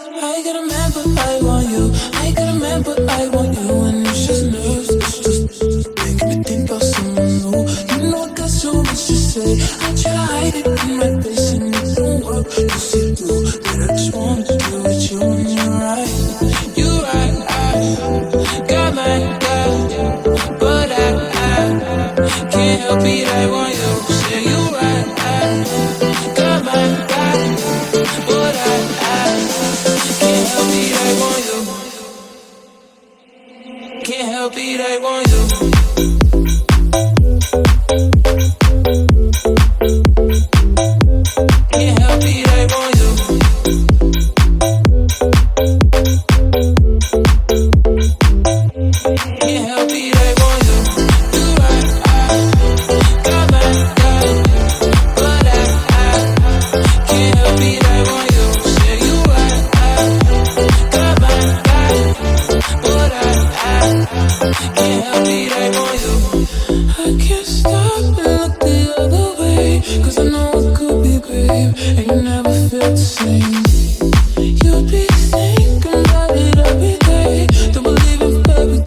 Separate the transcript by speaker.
Speaker 1: I got a man, but I want you. I got a man, but I want you. And it's just nerves, it's just making me think someone new. You know I got so much to say. I try it in my face, and it don't work. You see through, but I just wanted to be with you, you're right. You're right. I got my girl, but I, I can't help it. I want you. Help. I want you. I can't stop and look the other way, 'cause I know it could be, babe,